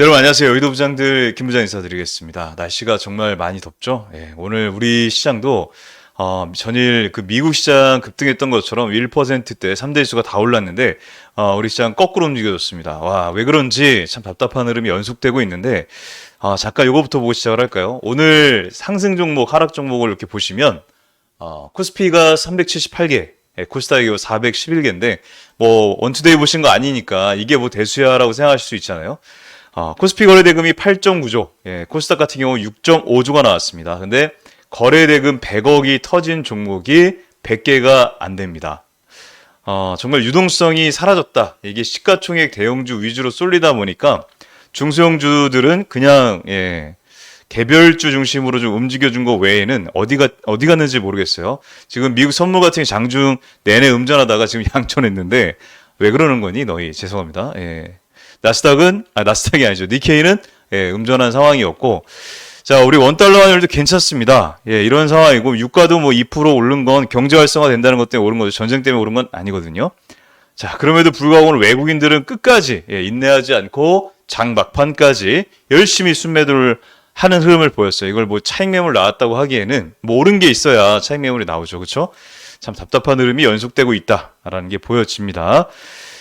네, 여러분 안녕하세요. 여의도 부장들 김 부장 인사드리겠습니다. 날씨가 정말 많이 덥죠? 예, 오늘 우리 시장도 어, 전일 그 미국 시장 급등했던 것처럼 1%대 3대 지수가 다 올랐는데 어, 우리 시장 거꾸로 움직여졌습니다. 와, 왜 그런지 참 답답한 흐름이 연속되고 있는데 아, 잠깐 요거부터 보고 시작을 할까요? 오늘 상승 종목, 하락 종목을 이렇게 보시면 어, 코스피가 378개, 예, 코스닥이 411개인데 뭐 원투데이 보신 거 아니니까 이게 뭐 대수야라고 생각하실 수 있잖아요. 어, 코스피 거래대금이 8.9조, 예, 코스닥 같은 경우 6.5조가 나왔습니다. 근데 거래대금 100억이 터진 종목이 100개가 안 됩니다. 어, 정말 유동성이 사라졌다. 이게 시가총액 대형주 위주로 쏠리다 보니까 중소형주들은 그냥 예, 개별주 중심으로 좀 움직여준 거 외에는 어디가 어디 갔는지 모르겠어요. 지금 미국 선물 같은 게 장중 내내 음전하다가 지금 양천했는데 왜 그러는 거니 너희 죄송합니다. 예. 나스닥은 아 나스닥이 아니죠. 니케이는 예, 음전한 상황이었고 자 우리 원달러 환율도 괜찮습니다. 예, 이런 상황이고 유가도 뭐 2% 오른 건 경제 활성화 된다는 것 때문에 오른 거죠. 전쟁 때문에 오른 건 아니거든요. 자 그럼에도 불구하고 오늘 외국인들은 끝까지 예, 인내하지 않고 장 막판까지 열심히 순매도를 하는 흐름을 보였어요. 이걸 뭐 차익 매물 나왔다고 하기에는 뭐 옳은 게 있어야 차익 매물이 나오죠. 그렇죠? 참 답답한 흐름이 연속되고 있다라는 게 보여집니다.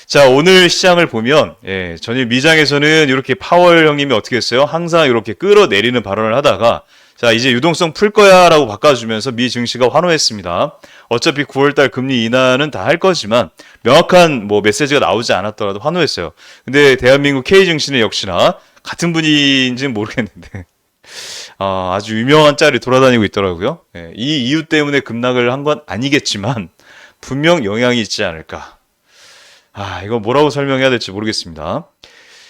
자, 오늘 시장을 보면 예, 전일 미장에서는 이렇게 파월 형님이 어떻게 했어요? 항상 이렇게 끌어내리는 발언을 하다가 자, 이제 유동성 풀 거야라고 바꿔주면서 미 증시가 환호했습니다. 어차피 9월달 금리 인하는 다 할 거지만 명확한 뭐 메시지가 나오지 않았더라도 환호했어요. 근데 대한민국 K 증시는 역시나 같은 분인지는 모르겠는데 아, 아주 유명한 짤이 돌아다니고 있더라고요. 예, 이 이유 때문에 급락을 한 건 아니겠지만 분명 영향이 있지 않을까. 아, 이거 뭐라고 설명해야 될지 모르겠습니다.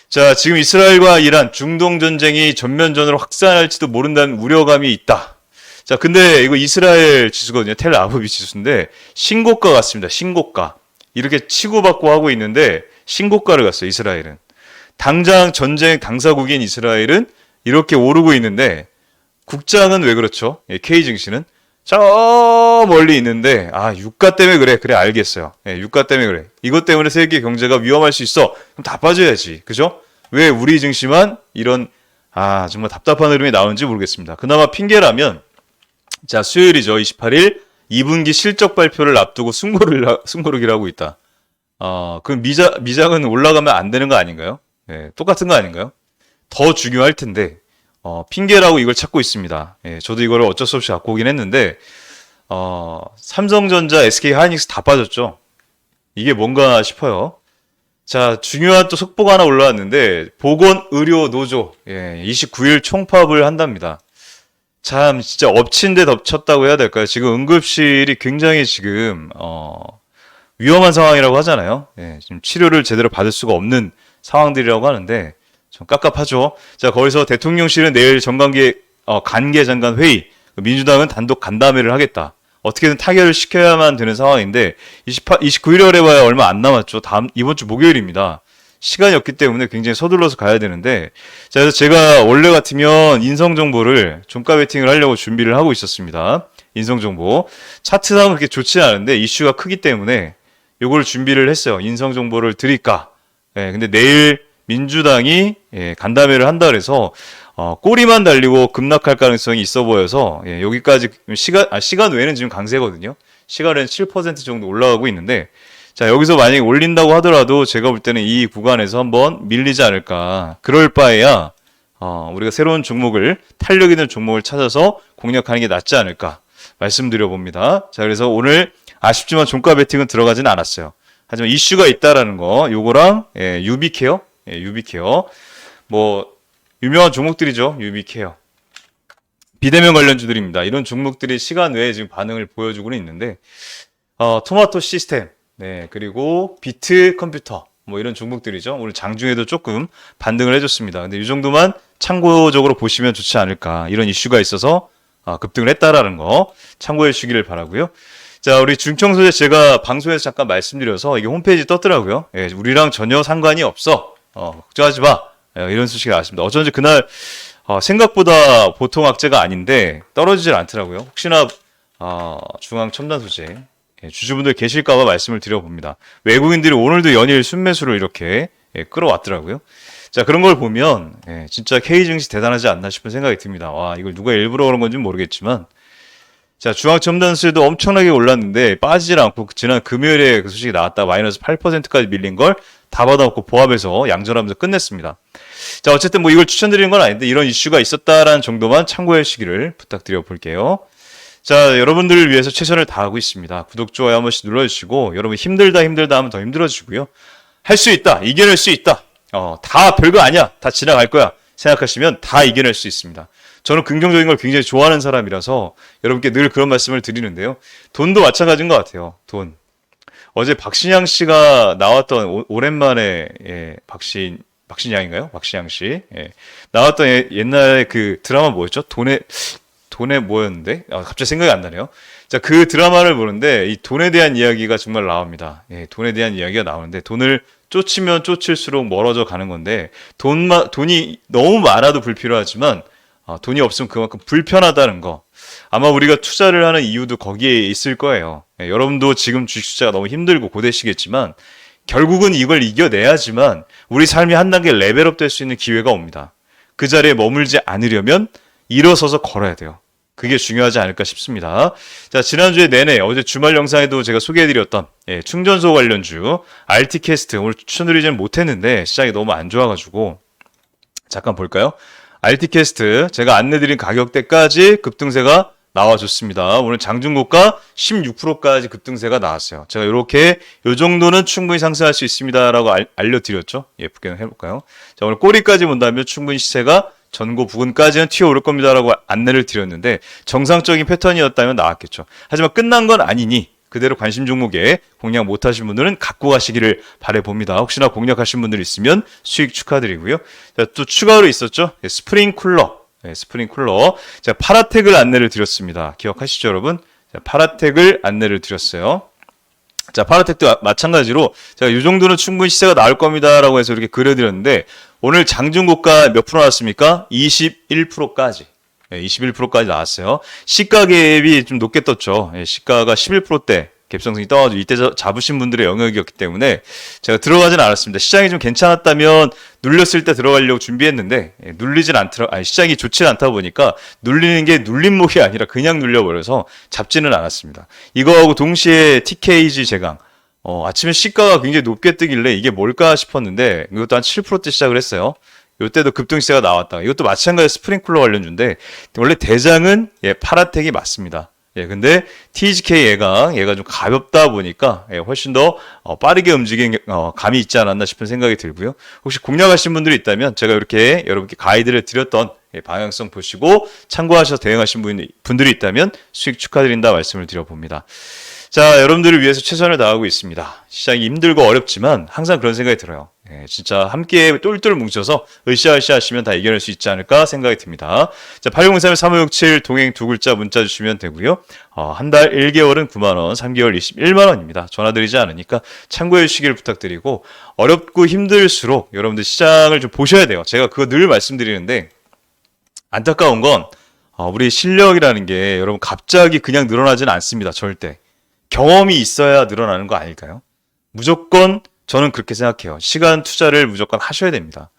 자, 지금 이스라엘과 이란 중동 전쟁이 전면전으로 확산할지도 모른다는 우려감이 있다. 자, 근데 이거 이스라엘 지수거든요. 텔아부비 지수인데 신고가 같습니다. 신고가. 이렇게 치고받고 하고 있는데 신고가를 갔어요. 이스라엘은. 당장 전쟁 당사국인 이스라엘은 이렇게 오르고 있는데 국장은 왜 그렇죠? 예, K 증시는 저 멀리 있는데 아 유가 때문에 그래 그래 알겠어요. 예, 유가 때문에 그래. 이것 때문에 세계 경제가 위험할 수 있어. 그럼 다 빠져야지. 그죠? 왜 우리 증시만 이런 아 정말 답답한 흐름이 나오는지 모르겠습니다. 그나마 핑계라면 자 수요일이죠 28일 2분기 실적 발표를 앞두고 하- 숨고르기를 하고 있다. 어, 그 미자 미장은 올라가면 안 되는 거 아닌가요? 예, 똑같은 거 아닌가요? 더 중요할 텐데 어, 핑계라고 이걸 찾고 있습니다. 예, 저도 이거를 어쩔 수 없이 갖고 오긴 했는데 어, 삼성전자, SK 하이닉스 다 빠졌죠. 이게 뭔가 싶어요. 자, 중요한 또 속보가 하나 올라왔는데 보건의료노조 예, 29일 총파업을 한답니다. 참 진짜 엎친 데 덮쳤다고 해야 될까요? 지금 응급실이 굉장히 지금 어, 위험한 상황이라고 하잖아요. 예, 지금 치료를 제대로 받을 수가 없는 상황들이라고 하는데 좀 깝깝하죠. 자, 거기서 대통령실은 내일 정관계 어, 간계 장관 회의, 민주당은 단독 간담회를 하겠다. 어떻게든 타결을 시켜야만 되는 상황인데 28, 29일에 해봐야 얼마 안 남았죠. 다음 이번 주 목요일입니다. 시간이 없기 때문에 굉장히 서둘러서 가야 되는데 자 그래서 제가 원래 같으면 인성 정보를 종가 베팅을 하려고 준비를 하고 있었습니다. 인성 정보 차트상은 그렇게 좋지 않은데 이슈가 크기 때문에 요걸 준비를 했어요. 인성 정보를 드릴까? 예, 근데 내일 민주당이 예, 간담회를 한다 그래서 어, 꼬리만 달리고 급락할 가능성이 있어 보여서 예, 여기까지 시간 아, 시간 외에는 지금 강세거든요. 시간은 7% 정도 올라가고 있는데 자 여기서 만약에 올린다고 하더라도 제가 볼 때는 이 구간에서 한번 밀리지 않을까. 그럴 바에야 어, 우리가 새로운 종목을 탄력 있는 종목을 찾아서 공략하는 게 낫지 않을까 말씀드려 봅니다. 자 그래서 오늘 아쉽지만 종가 베팅은 들어가진 않았어요. 하지만 이슈가 있다라는 거 요거랑 예, 유비케어 예, 유비케어 뭐 유명한 종목들이죠 유비케어 비대면 관련주들입니다. 이런 종목들이 시간 외에 지금 반응을 보여주고는 있는데 어, 토마토 시스템 네 그리고 비트 컴퓨터 뭐 이런 종목들이죠. 오늘 장중에도 조금 반등을 해줬습니다. 근데 이 정도만 참고적으로 보시면 좋지 않을까 이런 이슈가 있어서 아, 급등을 했다라는 거 참고해 주시기를 바라고요. 자, 우리 중청 소재 제가 방송에서 잠깐 말씀드려서 이게 홈페이지 떴더라고요. 예, 우리랑 전혀 상관이 없어. 어, 걱정하지 마. 예, 이런 소식이 나왔습니다. 어쩐지 그날 어, 생각보다 보통 악재가 아닌데 떨어지질 않더라고요. 혹시나 어, 중앙 첨단 소재 예, 주주분들 계실까봐 말씀을 드려봅니다. 외국인들이 오늘도 연일 순매수를 이렇게 예, 끌어왔더라고요. 자, 그런 걸 보면, 예, 진짜 K 증시 대단하지 않나 싶은 생각이 듭니다. 와, 이걸 누가 일부러 그런 건지 모르겠지만, 자, 중앙 첨단수도 엄청나게 올랐는데 빠지질 않고 지난 금요일에 그 소식이 나왔다 마이너스 8%까지 밀린 걸 다 받아먹고 보합해서 양전하면서 끝냈습니다. 자, 어쨌든 뭐 이걸 추천드리는 건 아닌데 이런 이슈가 있었다라는 정도만 참고해 주시기를 부탁드려 볼게요. 자, 여러분들을 위해서 최선을 다하고 있습니다. 구독, 좋아요 한 번씩 눌러주시고 여러분 힘들다 힘들다 하면 더 힘들어지고요. 할 수 있다, 이겨낼 수 있다. 어, 다 별거 아니야, 다 지나갈 거야 생각하시면 다 이겨낼 수 있습니다. 저는 긍정적인 걸 굉장히 좋아하는 사람이라서 여러분께 늘 그런 말씀을 드리는데요. 돈도 마찬가지인 것 같아요. 돈. 어제 박신양 씨가 나왔던 오, 오랜만에 예, 박신 박신양인가요? 박신양 씨 예, 나왔던 예, 옛날에 그 드라마 뭐였죠? 돈의 돈의 뭐였는데? 아, 갑자기 생각이 안 나네요. 자, 그 드라마를 보는데 이 돈에 대한 이야기가 정말 나옵니다. 예, 돈에 대한 이야기가 나오는데 돈을 쫓으면 쫓을수록 멀어져 가는 건데 돈마, 돈이 너무 많아도 불필요하지만 어, 돈이 없으면 그만큼 불편하다는 거. 아마 우리가 투자를 하는 이유도 거기에 있을 거예요. 예, 여러분도 지금 주식 투자가 너무 힘들고 고되시겠지만 결국은 이걸 이겨내야지만 우리 삶이 한 단계 레벨업 될 수 있는 기회가 옵니다. 그 자리에 머물지 않으려면 일어서서 걸어야 돼요. 그게 중요하지 않을까 싶습니다. 자, 지난주에 내내 어제 주말 영상에도 제가 소개해드렸던 예, 충전소 관련주 RT캐스트 오늘 추천드리지는 못했는데 시장이 너무 안 좋아가지고 잠깐 볼까요? RT캐스트 제가 안내드린 가격대까지 급등세가 나와줬습니다. 오늘 장중고가 16%까지 급등세가 나왔어요. 제가 이렇게 요 정도는 충분히 상승할 수 있습니다라고 알, 알려드렸죠. 예쁘게 해볼까요? 자 오늘 꼬리까지 본다면 충분히 시세가 전고 부근까지는 튀어오를 겁니다라고 안내를 드렸는데 정상적인 패턴이었다면 나왔겠죠. 하지만 끝난 건 아니니 그대로 관심 종목에 공략 못하신 분들은 갖고 가시기를 바래봅니다. 혹시나 공략하신 분들 있으면 수익 축하드리고요. 자, 또 추가로 있었죠. 예, 스프링 쿨러. 네, 스프링 쿨러. 자, 파라텍을 안내를 드렸습니다. 기억하시죠, 여러분? 자, 파라텍을 안내를 드렸어요. 자, 파라텍도 마찬가지로 제가 이 정도는 충분히 시세가 나올 겁니다라고 해서 이렇게 그려드렸는데 오늘 장중고가 몇 프로 나왔습니까? 21%까지. 네, 21%까지 나왔어요. 시가 갭이 좀 높게 떴죠. 예, 시가가 11%대 갭상승이 떠가지고 이때 잡으신 분들의 영역이었기 때문에 제가 들어가진 않았습니다. 시장이 좀 괜찮았다면 눌렸을 때 들어가려고 준비했는데 예, 눌리진 않더라. 아니 시장이 좋지 않다 보니까 눌리는 게 눌림목이 아니라 그냥 눌려버려서 잡지는 않았습니다. 이거하고 동시에 TKG 제강 어, 아침에 시가가 굉장히 높게 뜨길래 이게 뭘까 싶었는데 이것도 한 7%대 시작을 했어요. 이때도 급등시세가 나왔다. 이것도 마찬가지 스프링쿨러 관련주인데 원래 대장은 예, 파라텍이 맞습니다. 예, 근데 TGK 얘가 얘가 좀 가볍다 보니까 예, 훨씬 더 어, 빠르게 움직이는 어, 감이 있지 않았나 싶은 생각이 들고요. 혹시 공략하신 분들이 있다면 제가 이렇게 여러분께 가이드를 드렸던 예, 방향성 보시고 참고하셔서 대응하신 분, 분들이 있다면 수익 축하드린다 말씀을 드려봅니다. 자, 여러분들을 위해서 최선을 다하고 있습니다. 시장이 힘들고 어렵지만 항상 그런 생각이 들어요. 예, 진짜 함께 똘똘 뭉쳐서 으쌰으쌰 하시면 다 이겨낼 수 있지 않을까 생각이 듭니다. 자, 8033-3567 동행 두 글자 문자 주시면 되고요. 어, 한 달 1개월은 9만원, 3개월 21만원입니다. 전화드리지 않으니까 참고해 주시길 부탁드리고 어렵고 힘들수록 여러분들 시장을 좀 보셔야 돼요. 제가 그거 늘 말씀드리는데 안타까운 건 어, 우리 실력이라는 게 여러분 갑자기 그냥 늘어나지는 않습니다. 절대. 경험이 있어야 늘어나는 거 아닐까요? 무조건 저는 그렇게 생각해요. 시간 투자를 무조건 하셔야 됩니다.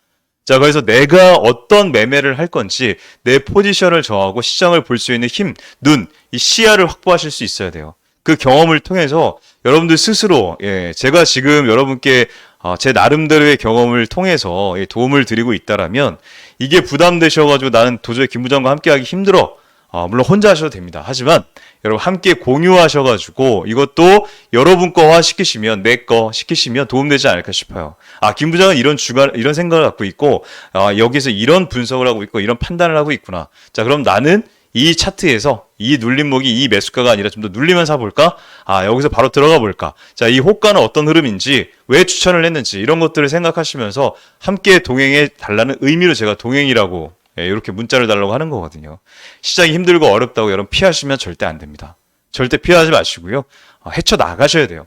자, 그래서 내가 어떤 매매를 할 건지 내 포지션을 정하고 시장을 볼 수 있는 힘, 눈, 이 시야를 확보하실 수 있어야 돼요. 그 경험을 통해서 여러분들 스스로, 예, 제가 지금 여러분께 어, 제 나름대로의 경험을 통해서 예, 도움을 드리고 있다라면 이게 부담되셔가지고 나는 도저히 김 부장과 함께하기 힘들어. 어, 물론 혼자 하셔도 됩니다. 하지만 여러분 함께 공유하셔가지고 이것도 여러분 거화 시키시면 내 거 시키시면 도움되지 않을까 싶어요. 아, 김 부장은 이런 주관, 이런 생각을 갖고 있고, 아, 여기서 이런 분석을 하고 있고, 이런 판단을 하고 있구나. 자, 그럼 나는 이 차트에서 이 눌림목이 이 매수가가 아니라 좀 더 눌리면 사볼까? 아, 여기서 바로 들어가 볼까? 자, 이 호가는 어떤 흐름인지, 왜 추천을 했는지, 이런 것들을 생각하시면서 함께 동행해 달라는 의미로 제가 동행이라고 예, 이렇게 문자를 달라고 하는 거거든요. 시장이 힘들고 어렵다고 여러분 피하시면 절대 안 됩니다. 절대 피하지 마시고요. 어, 헤쳐 나가셔야 돼요.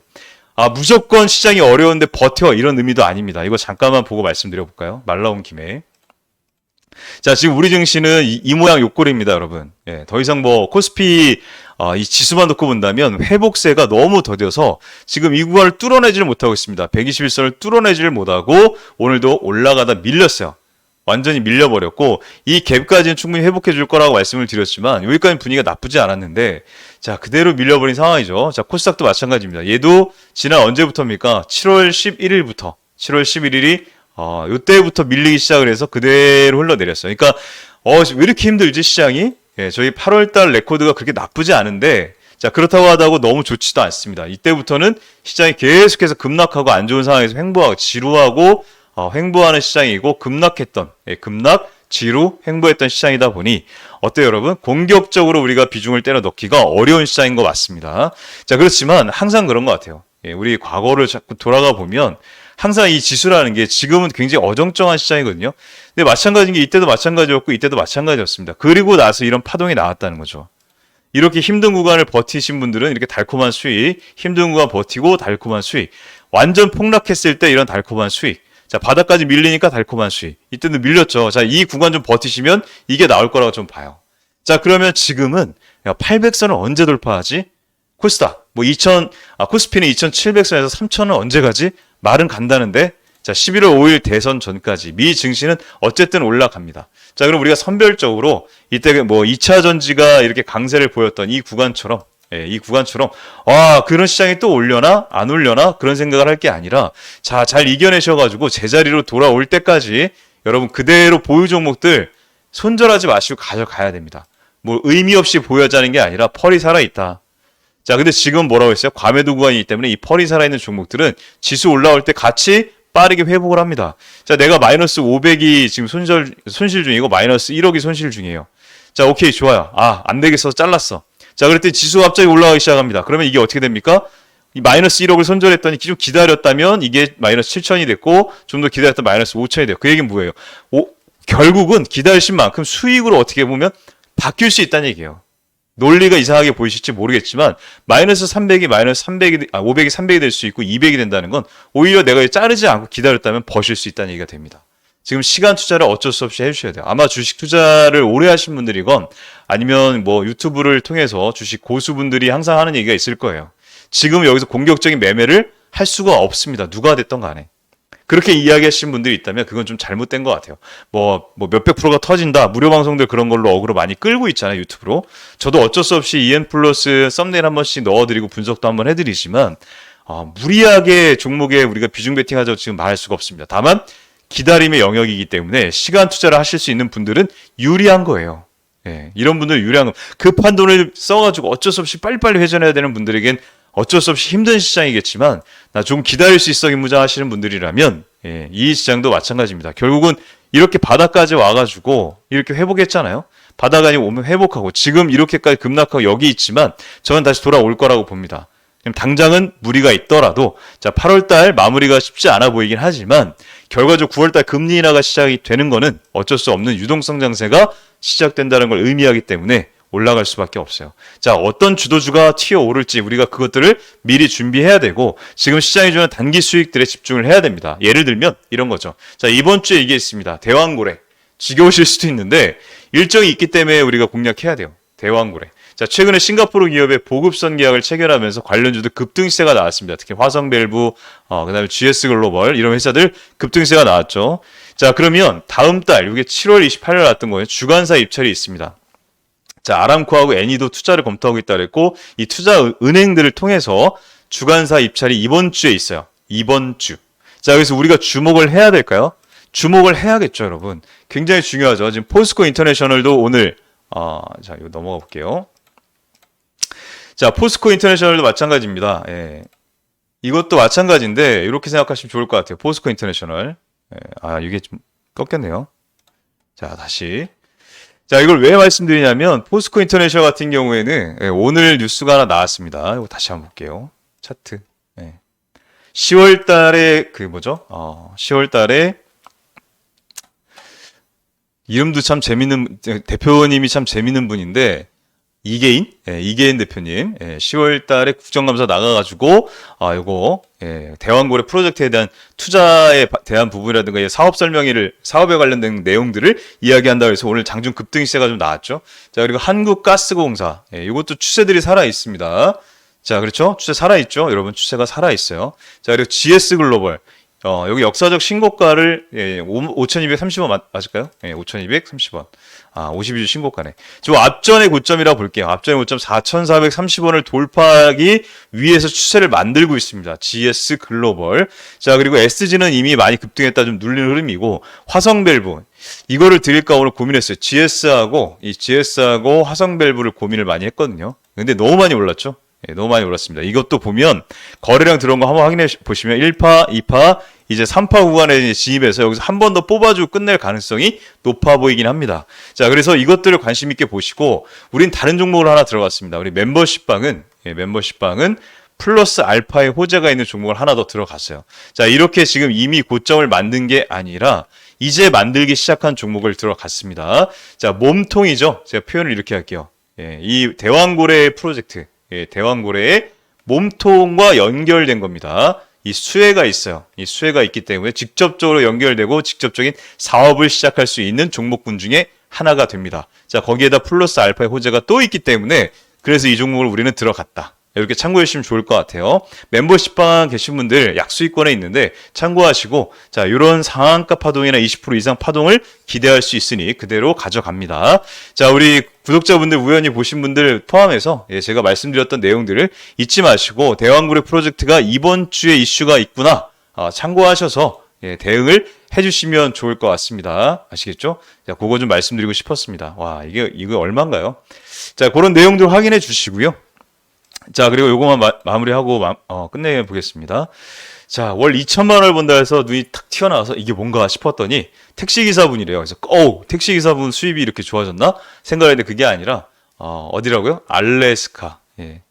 아, 무조건 시장이 어려운데 버텨 이런 의미도 아닙니다. 이거 잠깐만 보고 말씀드려 볼까요? 말 나온 김에. 자, 지금 우리 증시는 이, 이 모양 요꼴입니다, 여러분. 예, 더 이상 뭐 코스피 어, 이 지수만 놓고 본다면 회복세가 너무 더뎌서 지금 이 구간을 뚫어내지를 못하고 있습니다. 121선을 뚫어내지를 못하고 오늘도 올라가다 밀렸어요. 완전히 밀려버렸고 이 갭까지는 충분히 회복해 줄 거라고 말씀을 드렸지만 여기까지 분위기가 나쁘지 않았는데 자 그대로 밀려버린 상황이죠. 자 코스닥도 마찬가지입니다. 얘도 지난 언제부터입니까? 7월 11일부터 7월 11일이 어 요때부터 밀리기 시작을 해서 그대로 흘러내렸어요. 그러니까 어 왜 이렇게 힘들지 시장이? 예, 저희 8월 달 레코드가 그렇게 나쁘지 않은데 자 그렇다고 하다고 너무 좋지도 않습니다. 이때부터는 시장이 계속해서 급락하고 안 좋은 상황에서 횡보하고 지루하고 어, 횡보하는 시장이고 급락했던 예, 급락 지루 횡보했던 시장이다 보니 어때요 여러분? 공격적으로 우리가 비중을 때려 넣기가 어려운 시장인 것 맞습니다. 자 그렇지만 항상 그런 것 같아요. 예, 우리 과거를 자꾸 돌아가 보면 항상 이 지수라는 게 지금은 굉장히 어정쩡한 시장이거든요. 근데 마찬가지인 게 이때도 마찬가지였고 이때도 마찬가지였습니다. 그리고 나서 이런 파동이 나왔다는 거죠. 이렇게 힘든 구간을 버티신 분들은 이렇게 달콤한 수익, 힘든 구간 버티고 달콤한 수익, 완전 폭락했을 때 이런 달콤한 수익, 자, 바닥까지 밀리니까 달콤한 수익. 이때는 밀렸죠. 자, 이 구간 좀 버티시면 이게 나올 거라고 좀 봐요. 자, 그러면 지금은 800선을 언제 돌파하지? 코스닥, 뭐 2000, 아, 코스피는 2700선에서 3000은 언제 가지? 말은 간다는데, 자, 11월 5일 대선 전까지 미 증시는 어쨌든 올라갑니다. 자, 그럼 우리가 선별적으로 이때 뭐 2차 전지가 이렇게 강세를 보였던 이 구간처럼 예, 이 구간처럼 아 그런 시장이 또 올려나 안 올려나 그런 생각을 할 게 아니라 자 잘 이겨내셔가지고 제자리로 돌아올 때까지 여러분 그대로 보유 종목들 손절하지 마시고 가져가야 됩니다. 뭐 의미 없이 보여자는 게 아니라 펄이 살아 있다. 자 근데 지금 뭐라고 했어요? 과매도 구간이기 때문에 이 펄이 살아있는 종목들은 지수 올라올 때 같이 빠르게 회복을 합니다. 자 내가 마이너스 500이 지금 손절 손실 중이고 마이너스 1억이 손실 중이에요. 자 오케이 좋아요. 아 안 되겠어 잘랐어. 자, 그랬더니 지수가 갑자기 올라가기 시작합니다. 그러면 이게 어떻게 됩니까? 이 마이너스 1억을 손절했더니 좀 기다렸다면 이게 마이너스 7천이 됐고 좀 더 기다렸다 마이너스 5천이 돼요. 그 얘기는 뭐예요? 오, 결국은 기다리신 만큼 수익으로 어떻게 보면 바뀔 수 있다는 얘기예요. 논리가 이상하게 보이실지 모르겠지만 마이너스 300이 마이너스 300이 아 500이 300이 될 수 있고 200이 된다는 건 오히려 내가 자르지 않고 기다렸다면 버실 수 있다는 얘기가 됩니다. 지금 시간 투자를 어쩔 수 없이 해주셔야 돼요. 아마 주식 투자를 오래 하신 분들이건 아니면 뭐 유튜브를 통해서 주식 고수분들이 항상 하는 얘기가 있을 거예요. 지금 여기서 공격적인 매매를 할 수가 없습니다. 누가 됐던 간에. 그렇게 이야기하신 분들이 있다면 그건 좀 잘못된 것 같아요. 뭐, 뭐 몇백 프로가 터진다. 무료 방송들 그런 걸로 어그로 많이 끌고 있잖아요. 유튜브로. 저도 어쩔 수 없이 EN 플러스 썸네일 한 번씩 넣어드리고 분석도 한 번 해드리지만, 어, 무리하게 종목에 우리가 비중 베팅하자고 지금 말할 수가 없습니다. 다만, 기다림의 영역이기 때문에 시간 투자를 하실 수 있는 분들은 유리한 거예요. 예, 이런 분들 유리한 거. 급한 돈을 써가지고 어쩔 수 없이 빨리빨리 회전해야 되는 분들에겐 어쩔 수 없이 힘든 시장이겠지만 나 좀 기다릴 수 있어 무장하시는 분들이라면 예, 이 시장도 마찬가지입니다. 결국은 이렇게 바닥까지 와가지고 이렇게 회복했잖아요. 바닥 아니고 오면 회복하고 지금 이렇게까지 급락하고 여기 있지만 저는 다시 돌아올 거라고 봅니다. 당장은 무리가 있더라도 자 8월달 마무리가 쉽지 않아 보이긴 하지만 결과적으로 9월달 금리 인하가 시작이 되는 거는 어쩔 수 없는 유동성 장세가 시작된다는 걸 의미하기 때문에 올라갈 수밖에 없어요. 자, 어떤 주도주가 튀어 오를지 우리가 그것들을 미리 준비해야 되고 지금 시장이 주는 단기 수익들에 집중을 해야 됩니다. 예를 들면 이런 거죠. 자, 이번 주에 이게 있습니다. 대왕고래. 지겨우실 수도 있는데 일정이 있기 때문에 우리가 공략해야 돼요. 대왕고래. 자, 최근에 싱가포르 기업의 보급선 계약을 체결하면서 관련주도 급등세가 나왔습니다. 특히 화성밸브, 어, 그 다음에 GS 글로벌, 이런 회사들 급등세가 나왔죠. 자, 그러면 다음 달, 이게 7월 28일 나왔던 거예요. 주간사 입찰이 있습니다. 자, 아람코하고 애니도 투자를 검토하고 있다 그랬고, 이 투자 은행들을 통해서 주간사 입찰이 이번 주에 있어요. 이번 주. 자, 그래서 우리가 주목을 해야 될까요? 주목을 해야겠죠, 여러분. 굉장히 중요하죠. 지금 포스코 인터내셔널도 오늘, 어, 자, 이거 넘어가 볼게요. 자, 포스코 인터내셔널도 마찬가지입니다. 예. 이것도 마찬가지인데 이렇게 생각하시면 좋을 것 같아요. 포스코 인터내셔널. 예. 아, 이게 좀 꺾였네요. 자, 다시. 자, 이걸 왜 말씀드리냐면 포스코 인터내셔널 같은 경우에는 예, 오늘 뉴스가 하나 나왔습니다. 이거 다시 한번 볼게요. 차트. 예. 10월 달에 그 뭐죠? 어, 10월 달에 이름도 참 재밌는 대표님이 참 재밌는 분인데 이계인, 예, 이계인 대표님, 예, 10월 달에 국정감사 나가가지고, 아, 요거, 예, 대왕고래 프로젝트에 대한 투자에 바- 대한 부분이라든가 이 사업 설명회를, 사업에 관련된 내용들을 이야기한다고 해서 오늘 장중 급등 시세가 좀 나왔죠. 자, 그리고 한국가스공사, 예, 이것도 추세들이 살아 있습니다. 자, 그렇죠? 추세 살아있죠? 여러분, 추세가 살아있어요. 자, 그리고 GS 글로벌. 어, 여기 역사적 신고가를, 예, 5,230원 맞, 맞을까요? 예, 5,230원. 아, 52주 신고가네. 저 앞전의 고점이라 볼게요. 앞전의 고점 4,430원을 돌파하기 위해서 추세를 만들고 있습니다. GS 글로벌. 자, 그리고 SG는 이미 많이 급등했다 좀 눌리는 흐름이고, 화성밸브. 이거를 드릴까 오늘 고민했어요. GS하고, 이 GS하고 화성밸브를 고민을 많이 했거든요. 근데 너무 많이 올랐죠? 예, 너무 많이 올랐습니다. 이것도 보면 거래량 들어온 거 한번 확인해 보시면 1파, 2파, 이제 3파 구간에 진입해서 여기서 한 번 더 뽑아주고 끝낼 가능성이 높아 보이긴 합니다. 자, 그래서 이것들을 관심 있게 보시고 우린 다른 종목을 하나 들어갔습니다. 우리 멤버십 방은 예, 멤버십 방은 플러스 알파의 호재가 있는 종목을 하나 더 들어갔어요. 자, 이렇게 지금 이미 고점을 만든 게 아니라 이제 만들기 시작한 종목을 들어갔습니다. 자, 몸통이죠. 제가 표현을 이렇게 할게요. 예, 이 대왕고래 프로젝트, 예, 대왕고래의 몸통과 연결된 겁니다. 이 수혜가 있어요. 이 수혜가 있기 때문에 직접적으로 연결되고 직접적인 사업을 시작할 수 있는 종목군 중에 하나가 됩니다. 자, 거기에다 플러스 알파의 호재가 또 있기 때문에 그래서 이 종목을 우리는 들어갔다. 이렇게 참고해 주시면 좋을 것 같아요. 멤버십방 계신 분들 약수익권에 있는데 참고하시고 자 이런 상한가 파동이나 20% 이상 파동을 기대할 수 있으니 그대로 가져갑니다. 자 우리 구독자분들 우연히 보신 분들 포함해서 예, 제가 말씀드렸던 내용들을 잊지 마시고 대왕구례 프로젝트가 이번 주에 이슈가 있구나 아, 참고하셔서 예, 대응을 해주시면 좋을 것 같습니다. 아시겠죠? 자, 그거 좀 말씀드리고 싶었습니다. 와, 이게, 이거 얼마인가요? 자, 그런 내용들 확인해 주시고요. 자, 그리고 요거만 마, 무리하고 마, 어, 끝내 보겠습니다. 자, 월 2천만 원을 번다 해서 눈이 탁 튀어나와서 이게 뭔가 싶었더니 택시기사분이래요. 그래서, 어우, 택시기사분 수입이 이렇게 좋아졌나? 생각했는데 그게 아니라, 어, 어디라고요? 알래스카. 예.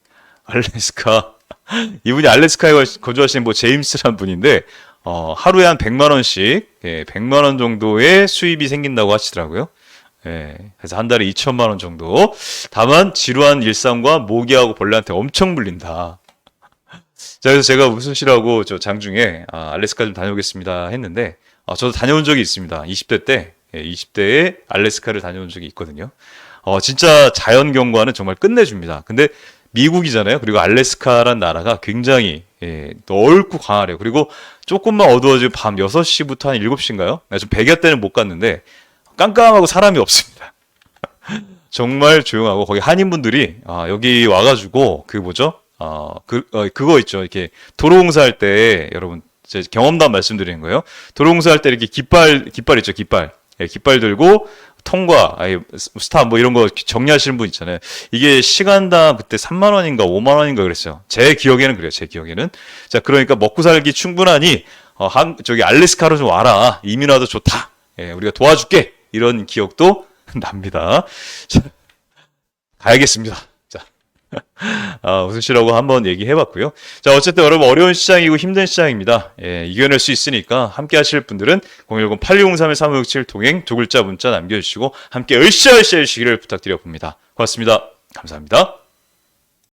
알래스카. 이분이 알래스카에 거주하시는 뭐 제임스란 분인데, 어, 하루에 한 100만 원씩, 예, 100만 원 정도의 수입이 생긴다고 하시더라고요. 예, 그래서 한 달에 2천만 원 정도. 다만 지루한 일상과 모기하고 벌레한테 엄청 물린다. 자, 그래서 제가 무슨 시라고 저 장중에 아, 알래스카 좀 다녀오겠습니다 했는데 아, 저도 다녀온 적이 있습니다. 20대 때, 예, 20대에 알래스카를 다녀온 적이 있거든요. 어, 진짜 자연 경관은 정말 끝내줍니다. 근데 미국이잖아요. 그리고 알래스카란 나라가 굉장히 예, 넓고 광활해요. 그리고 조금만 어두워지면 밤 6시부터 한 7시인가요? 좀 백야 때는 못 갔는데 깜깜하고 사람이 없습니다. 정말 조용하고 거기 한인분들이 아, 여기 와가지고 그 뭐죠? 어, 그 어, 그거 있죠. 이렇게 도로공사 할 때 여러분 제 경험담 말씀드리는 거예요. 도로공사 할 때 이렇게 깃발 깃발 있죠. 깃발 예, 깃발 들고 통과, 아니, 스타 뭐 이런 거 정리하시는 분 있잖아요. 이게 시간당 그때 3만 원인가 5만 원인가 그랬어요. 제 기억에는 그래요. 제 기억에는. 자, 그러니까 먹고 살기 충분하니 어, 한 저기 알래스카로 좀 와라. 이민 와도 좋다. 예, 우리가 도와줄게. 이런 기억도 납니다. 자, 가야겠습니다. 자, 아, 웃으시라고 한번 얘기해봤고요. 자, 어쨌든 여러분 어려운 시장이고 힘든 시장입니다. 예, 이겨낼 수 있으니까 함께 하실 분들은 010-8203-3567 동행 두 글자 문자 남겨주시고 함께 으쌰으쌰 해주시기를 부탁드려 봅니다. 고맙습니다. 감사합니다.